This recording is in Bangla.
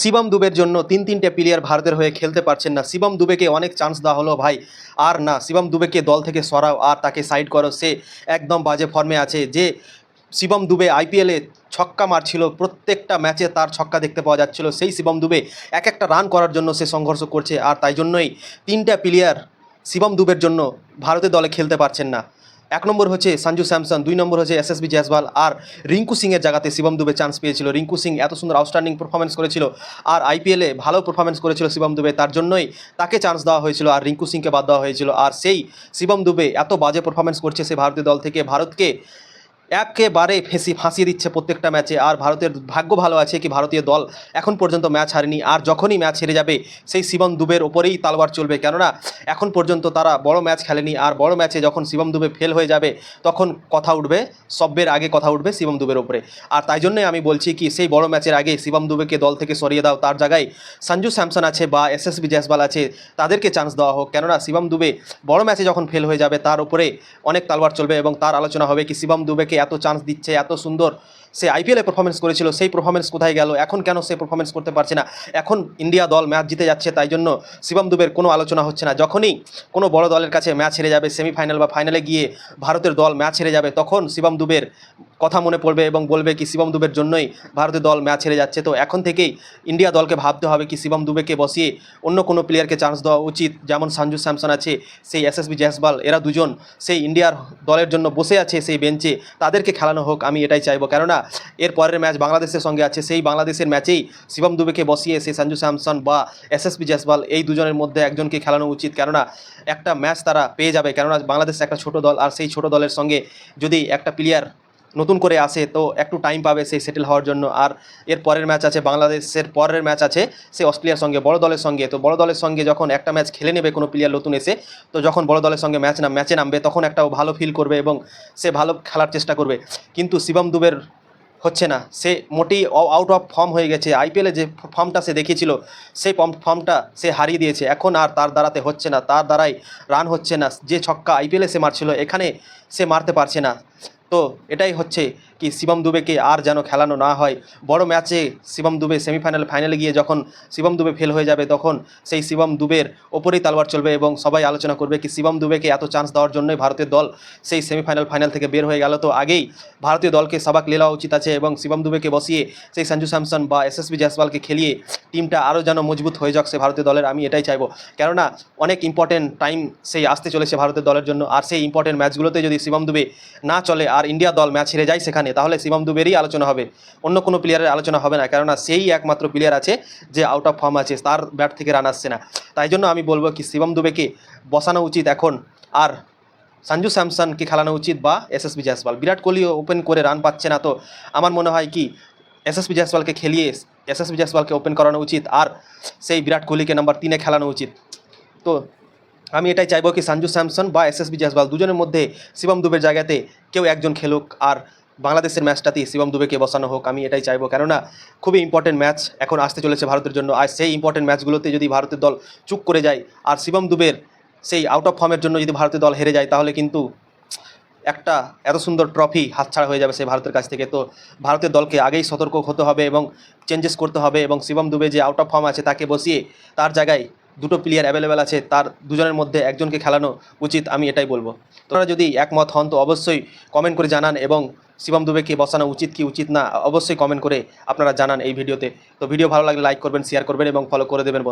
শিবম দুবের জন্য তিন তিনটে প্লেয়ার ভারতের হয়ে খেলতে পারছেন না। শিবম দুবেকে অনেক চান্স দেওয়া হলো ভাই। আর না, শিবম দুবেকে দল থেকে সরাও, আর তাকে সাইড করো। সে একদম বাজে ফর্মে আছে। যে শিবম দুবে আইপিএলে ছক্কা মারছিল, প্রত্যেকটা ম্যাচে তার ছক্কা দেখতে পাওয়া যাচ্ছিল। সেই শিবম দুবে এক একটা রান করার জন্য সে সংঘর্ষ করছে। আর তাই জন্যই তিনটা প্লেয়ার শিবম দুবের জন্য ভারতের দলে খেলতে পারছেন না। এক নম্বর হচ্ছে সঞ্জু স্যামসন, দুই নম্বর হচ্ছে এস এসবি জয়সওয়াল আর রিঙ্কু সিংয়ের জায়গাতে শিবম দুবে চান্স পেয়েছিল। রিঙ্কু সিং এত সুন্দর আউটস্ট্যান্ডিং পারফরমেন্স করেছিল আর আইপিএলে ভালো পারফরমেন্স করেছিল শিবম দুবে, তার জন্যই তাকে চান্স দেওয়া হয়েছিল আর রিঙ্কু সিংকে বাদ দেওয়া হয়েছিল। আর সেই শিবম দুবে এত বাজে পারফরমেন্স করছে সে ভারতীয় দল থেকে। ভারতকে একেবারে ফেসি ফাঁসিয়ে দিচ্ছে প্রত্যেকটা ম্যাচে। আর ভারতের ভাগ্য ভালো আছে কি, ভারতীয় দল এখন পর্যন্ত ম্যাচ হারেনি। আর যখনই ম্যাচ হেরে যাবে, সেই শিবম দুবের ওপরেই তালবার চলবে। কেননা, এখন পর্যন্ত তারা বড় ম্যাচ খেলেনি। আর বড় ম্যাচে যখন শিবম দুবে ফেল হয়ে যাবে, তখন কথা উঠবে, সব্যের আগে কথা উঠবে শিবম দুবের ওপরে। আর তাই জন্যই আমি বলছি কি, সেই বড় ম্যাচের আগে শিবম দুবেকে দল থেকে সরিয়ে দাও। তার জায়গায় সঞ্জু স্যামসন আছে বা এসএসবি জয়সওয়াল আছে, তাদেরকে চান্স দেওয়া হোক। কেননা, শিবম দুবে বড় ম্যাচে যখন ফেল হয়ে যাবে, তার উপরে অনেক তালবার চলবে এবং তার আলোচনা হবে কি, শিবম দুবেকে এত চান্স দিচ্ছে এত সুন্দর সে আইপিএলে পারফরমেন্স করেছিল, সেই পারফরমেন্স কোথায় গেল? এখন কেন সে পারফরমেন্স করতে পারছে না? এখন ইন্ডিয়া দল ম্যাচ জিতে যাচ্ছে, তাই জন্য শিবম দুবের কোনো আলোচনা হচ্ছে না। যখনই কোনো বড় দলের কাছে ম্যাচ হেরে যাবে সেমিফাইনাল বা ফাইনালে গিয়ে ভারতের দল ম্যাচ হেরে যাবে, তখন শিবম দুবের কথা মনে পড়বে এবং বলবে কি শিবম দুবের জন্যই ভারতের দল ম্যাচ হেরে যাচ্ছে। তো এখন থেকেই ইন্ডিয়া দলকে ভাবতে হবে কি শিবম দুবেকে বসিয়ে অন্য কোনো প্লেয়ারকে চান্স দেওয়া উচিত। যেমন সঞ্জু স্যামসন আছে, সেই এস এসএসবি জয়সওয়াল এরা দুজন সেই ইন্ডিয়ার দলের জন্য বসে আছে সেই বেঞ্চে তাদেরকে খেলানো হোক, আমি এটাই চাইব। কেননা এর পরের ম্যাচ বাংলাদেশের সঙ্গে আছে। সেই বাংলাদেশের ম্যাচেই শিবম দুবেকে বসিয়ে সেই সঞ্জু স্যামসন বা এস এসএসবি জয়সওয়াল এই দুজনের মধ্যে একজনকে খেলানো উচিত। কেননা একটা ম্যাচ তারা পেয়ে যাবে। কেননা বাংলাদেশ একটা ছোট দল আর সেই ছোট দলের সঙ্গে যদি একটা প্লেয়ার নতুন করে আসে তো একটু টাইম পাবে সেই সেটেল হওয়ার জন্য। আর এর পরের ম্যাচ আছে, বাংলাদেশের পরের ম্যাচ আছে সে অস্ট্রেলিয়ার সঙ্গে, বড় দলের সঙ্গে। তো বড় দলের সঙ্গে যখন একটা ম্যাচ খেলে নেবে কোনো প্লেয়ার নতুন এসে, তো যখন বড় দলের সঙ্গে ম্যাচ না ম্যাচে নামবে, তখন একটা ভালো ফিল করবে এবং সে ভালো খেলার চেষ্টা করবে। কিন্তু শিবম দুবের হচ্ছে না। সে মোটেই আউট অফ ফর্ম হয়ে গেছে। আইপিএলে যে ফর্মটা সে দেখিয়েছিল, সেই ফর্মটা সে হারিয়ে দিয়েছে। এখন আর তার দ্বারাতে হচ্ছে না। তার দ্বারাই রান হচ্ছে না। যে ছক্কা আইপিএলে সে মারছিল, এখানে সে মারতে পারছে না। তো এটাই হচ্ছে কি শিবম দুবেকে আর যেন খেলানো না হয়। বড় ম্যাচে শিবম দুবে সেমিফাইনাল, ফাইনালে গিয়ে যখন শিবম দুবে ফেল হয়ে যাবে, তখন সেই শিবম দুবের ওপরেই তালবার চলবে এবং সবাই আলোচনা করবে কি শিবম দুবেকে এত চান্স দেওয়ার জন্যই ভারতের দল সেই সেমিফাইনাল, ফাইনাল থেকে বের হয়ে গেল। তো আগেই ভারতীয় দলকে সবাক লেলা উচিত আছে এবং শিবম দুবেকে বসিয়ে সেই সঞ্জু স্যামসন বা এস এসএসবি জয়সওয়ালকে খেলিয়ে টিমটা আরও যেন মজবুত হয়ে যাক সে ভারতীয় দলের, আমি এটাই চাইব। কেননা অনেক ইম্পর্টেন্ট টাইম সেই আসতে চলেছে ভারতের দলের জন্য। আর সেই ইম্পর্টেন্ট ম্যাচগুলোতে যদি শিবম দুবে না চলে আর ইন্ডিয়া দল ম্যাচ হেরে যায়, সেখানে তাহলে শিবম দুবেরই আলোচনা হবে। অন্য কোনো প্লেয়ারের আলোচনা হবে না, কেননা সেই একমাত্র প্লেয়ার আছে যে আউট অফ ফর্ম আছে, তার ব্যাট থেকে রান আসছে না। তাই জন্য আমি বলব কি শিবম দুবেকে বসানো উচিত এখন। আর সঞ্জু স্যামসনকে খেলানো উচিত বা এসএসবি জয়সওয়াল। বিরাট কোহলিও ওপেন করে রান পাচ্ছে না তো, আমার মনে হয় কি এসএসবি জয়সওয়ালকে খেলিয়ে এসএসবি জয়সওয়ালকে ওপেন করানো উচিত আর সেই বিরাট কোহলিকে নাম্বার তিনে খেলানো উচিত। তো আমি এটাই চাইব কি, সঞ্জু স্যামসন বা এসএসবি জয়সওয়াল দুজনের মধ্যে শিবম দুবের জায়গাতে কেউ একজন খেলুক আর বাংলাদেশের ম্যাচটাতেই শিবম দুবেকে বসানো হোক, আমি এটাই চাইব। কেননা, খুবই ইম্পর্টেন্ট ম্যাচ এখন আসতে চলেছে ভারতের জন্য। আর সেই ইম্পর্টেন্ট ম্যাচগুলোতে যদি ভারতের দল চুপ করে যায়, আর শিবম দুবের সেই আউট অফ ফর্মের জন্য যদি ভারতীয় দল হেরে যায়, তাহলে কিন্তু একটা এত সুন্দর ট্রফি হাতছাড়া হয়ে যাবে সেই ভারতের কাছ থেকে। তো ভারতের দলকে আগেই সতর্ক হতে হবে এবং চেঞ্জেস করতে হবে এবং শিবম দুবে যে আউট অফ ফর্ম আছে তাকে বসিয়ে তার জায়গায় দুটো প্লেয়ার অ্যাভেলেবেল আছে, তার দুজনের মধ্যে একজনকে খেলানো উচিত, আমি এটাই বলব। তোমরা যদি একমত হন, তো অবশ্যই কমেন্ট করে জানান এবং শিবম দুবেকে বসানো উচিত, কি উচিত না, অবশ্যই কমেন্ট করে আপনারা জানান এই ভিডিওতে তো ভিডিও ভালো লাগলে লাইক করবেন শেয়ার করবেন এবং ফলো করে দেবেন।